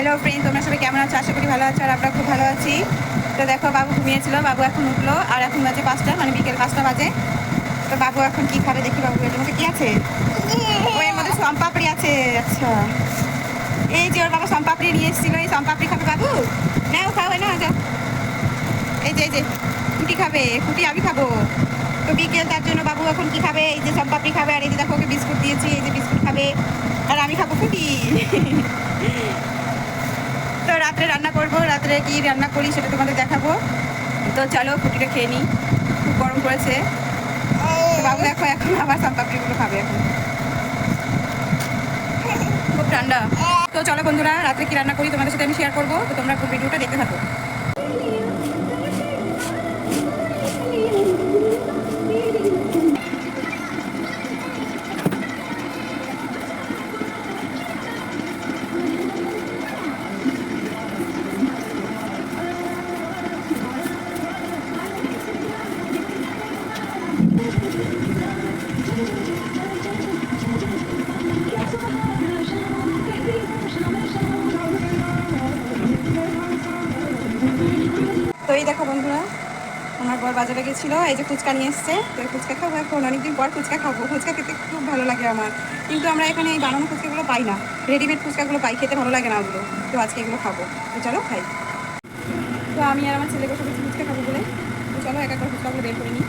Hello friend তোমরা সবাই কেমন আছো? আশা করি ভালো আছো আর আমরা খুব ভালো আছি। তো দেখো, বাবু ঘুমিয়েছিল, বাবু এখন উঠল, আর এখন বাজে পাঁচটা মানে বিকেল পাঁচটা বাজে। তো বাবু এখন কি খাবে দেখি, বাবু, এর মধ্যে কি আছে? ও, এর মধ্যে সম্পাপড়ি আছে। আচ্ছা। এই যে ওর বাবা সম্পাপড়ি নিয়ে এসেছিল, এই সম্পাপড়ি খাবে বাবু? নাও, খাও না যাও। এই যে এই যে ফুটি খাবে ফুটি আমি খাব। তো বিকেল, তার জন্য বাবু এখন কি খাবে? এই যে সম্পাপড়ি খাবে, আর এই যে দেখো, ওকে বিস্কুট দিয়েছি, এই যে বিস্কুট খাবে। আর আমি খাব তো রাত্রে রান্না করব, রাত্রে কি রান্না করি সেটা তোমাদের দেখাবো। তো চলো ফুটিটা খেয়ে নিই, খুব গরম পড়েছে। বাবু দেখো এখন আবার সম্পাপড়িগুলো খাবে এখন। খুব ঠান্ডা। তো চলো বন্ধুরা, রাত্রে কি রান্না করি তোমাদের সাথে আমি শেয়ার করব। তো তোমরা ভিডিওটা দেখতে থাকো। তো এই দেখো বন্ধুরা আমার বর বাজারে গেছিল, এই যে ফুচকা নিয়ে এসছে। তো ফুচকা খাব এখন, অনেকদিন পর ফুচকা খাব। ফুচকা খেতে খুব ভালো লাগে আমার। কিন্তু আমরা এখানে এই বানানো ফুচকাগুলো পাই না। রেডিমেড ফুচকাগুলো পাই, খেতে ভালো লাগে না ওগুলো। তো আজকে এগুলো খাব। তো চলো খাই। তো আমি আর আমার ছেলে বসে বসে ফুচকা খাব বলে। তো চলো এক এক করে ফুচকাগুলো বের করে নিই।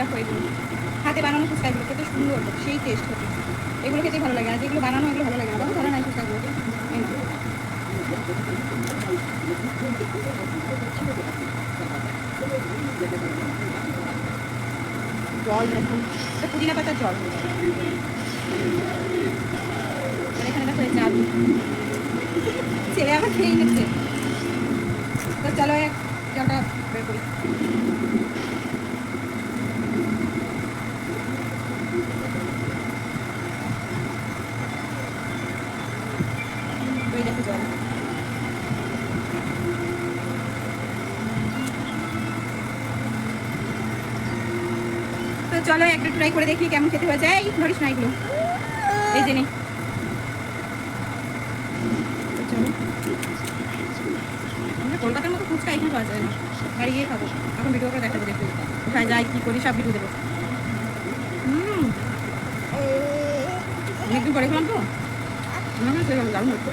দেখো এগুলো। হাতে বানানো ফুচকা এগুলো খেতে সুন্দর, সেই টেস্ট হতে এগুলো খেতে ভালো লাগে না। যেগুলো বানানো, এগুলো ভালো লাগে না। ধরে নাই ফুচকাগুলো। জল দেখুন পুদিনা পাতার জল। এখানে দেখো এই ছেলে আবার খেয়ে নিচ্ছে। তো চলো এক জলটা বের করি ওই দেখো জল তো চলো একটা ট্রাই করে দেখি কেমন খেতে হয়ে যায় ধরিস না এগুলো। এই জেনে কলকাতার মতো ফুচকা এখানে পাওয়া যায় না। বাড়ি গিয়ে খাব। এখন ভিডিও করে দেখাবো দেখতে। কোথায় যাই, কী করি, সব ভিডিও দেবো। হুম। অনেকদিন পরে খেলাম তো। মনে হয় সেরকম দারুণ হচ্ছে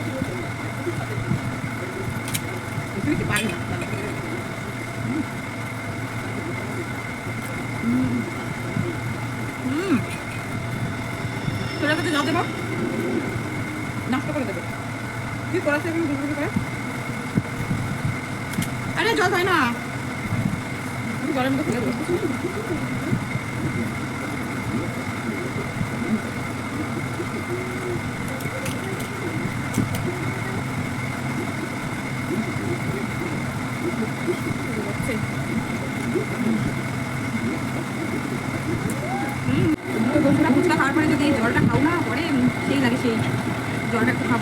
পারি না হুম হুম তোরা কাছে জল দেবো নষ্ট করে দেবে আরে জল হয় না। মধ্যে ফেলে হুম, বন্ধুরা ফুচকা খাওয়ার পরে যদি এই জলটা খাও না পরে সেই লাগে সেই জলটা একটু খাব।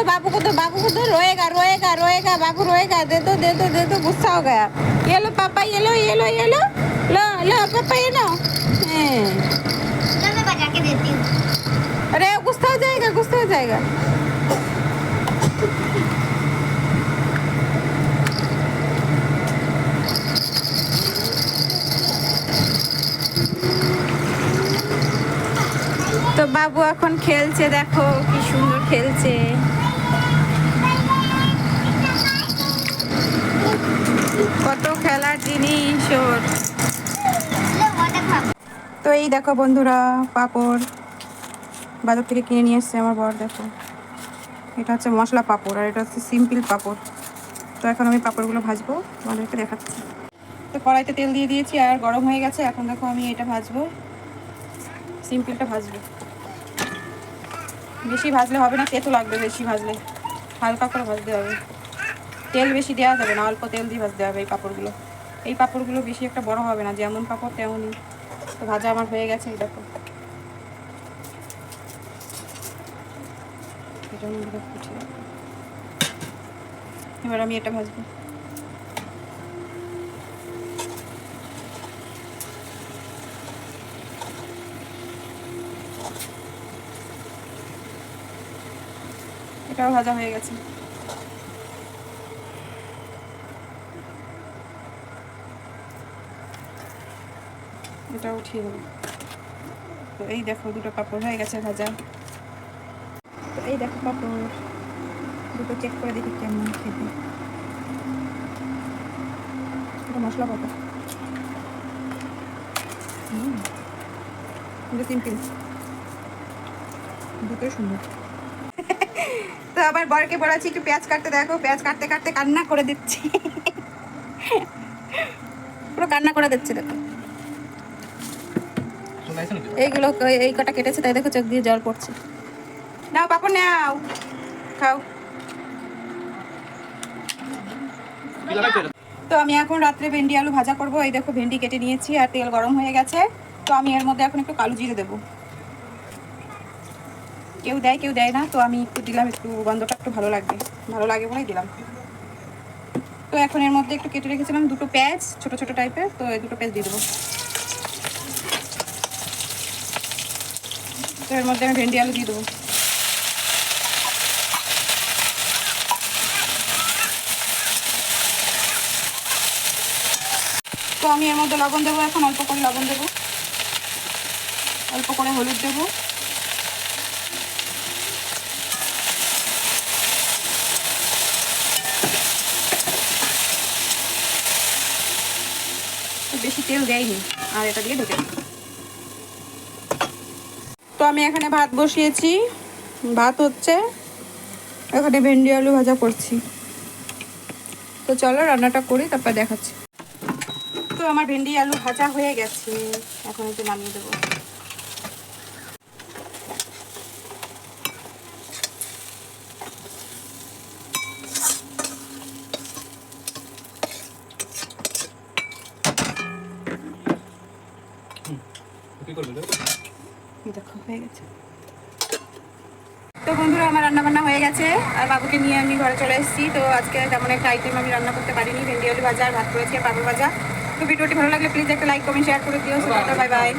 दो दो बाबू को दो बाबू को दो रोएगा रोएगा रोएगा बाबू रोएगा दे दो दे दो दे दो गुस्सा हो गया ये लो पापा ये लो ये लो ये लो लो लो पापा ये लो हैं। तो मैं बजा के देती हूँ अरे गुस्सा हो जाएगा गुस्सा हो जाएगा তো বাবু এখন খেলছে দেখো কি সুন্দর খেলছে এই দেখো বন্ধুরা, পাপড়। বাজার থেকে কিনে নিয়ে এসছে আমার বর, দেখো। এটা হচ্ছে মশলা পাপড় আর এটা হচ্ছে সিম্পল পাপড়। তো এখন আমি পাপড়গুলো ভাজবো, তোমাদেরকে দেখাচ্ছি। তো কড়াইতে তেল দিয়ে দিয়েছি আর গরম হয়ে গেছে, এখন দেখো আমি এটা ভাজবো। সিম্পলটা ভাজবো। বেশি ভাজলে হবে না, তেতো লাগবে বেশি ভাজলে। হালকা করে ভাজতে হবে। তেল বেশি দেওয়া যাবে না, অল্প তেল দিয়ে ভাজতে হবে এই পাঁপড়গুলো। এই পাঁপড়গুলো বেশি একটা বড় হবে না, যেমন পাঁপড় তেমনই। তো ভাজা আমার হয়ে গেছে এই দেখো। এবার আমি এটা ভাজবো। এটাও ভাজা হয়ে গেছে। এটা উঠিয়ে দেবো তো এই দেখো দুটো পাপড় হয়ে গেছে ভাজা। তো এই দেখো পাপড়। দুটো চেক করে দেখি কেমন খেতে। মশলা পাপড় হুম। এটা সিম্পল দুটোই সুন্দর। তো আবার বরকে বলাচ্ছি একটু পেঁয়াজ কাটতে দেখো, পেঁয়াজ কাটতে কাটতে কান্না করে দিচ্ছি। পুরো কান্না করে দিচ্ছে দেখো। এইগুলো এই কটা কেটেছে, তাই দেখো চোখ দিয়ে জল পড়ছে। নাও পাপড় নাও। খাও। তো আমি এখন রাত্রে ভেন্ডি আলু ভাজা করব। এই দেখো ভেন্ডি কেটে নিয়েছি আর তেল গরম হয়ে গেছে। তো আমি এর মধ্যে এখন একটু কালো জিরে দেবো। কেউ দেয় কেউ দেয় না। তো আমি একটু দিলাম, একটু গন্ধটা একটু ভালো লাগবে। ভালো লাগে বলেই দিলাম। তো এখন এর মধ্যে একটু কেটে রেখেছিলাম দুটো পেঁয়াজ, ছোট ছোট টাইপের তো এই দুটো পেঁয়াজ দিয়ে দেবো। তো এর মধ্যে আমি ভেন্ডি আলু দিয়ে দেবো। তো আমি এর মধ্যে লবণ দেবো, এখন অল্প করে লবণ দেবো। অল্প করে হলুদ দেবো। বেশি তেল দেয়নি, আর এটা দিয়ে ঢেকে। তো আমি এখানে ভাত বসিয়েছি। ভাত হচ্ছে, এখানে ভেন্ডি, আলু ভাজা করছি। তো চলো রান্নাটা করি, তারপর দেখাচ্ছি। তো আমার ভেন্ডি, আলু ভাজা হয়ে গেছে। এখন একটু নামিয়ে দেবো। কি করবে দেখো, হয়ে গেছে। তো বন্ধুরা, আমার রান্না বান্না হয়ে গেছে। আর বাবুকে নিয়ে আমি ঘরে চলে এসেছি। তো আজকে তেমন একটা আইটেম আমি রান্না করতে পারিনি। ভেন্ডি, আলু ভাজা আর ভাত করেছি আর পাপড় ভাজা। তো ভিডিওটি ভালো লাগলে প্লিজ একটা লাইক কমেন্ট শেয়ার করে দিও। Bye bye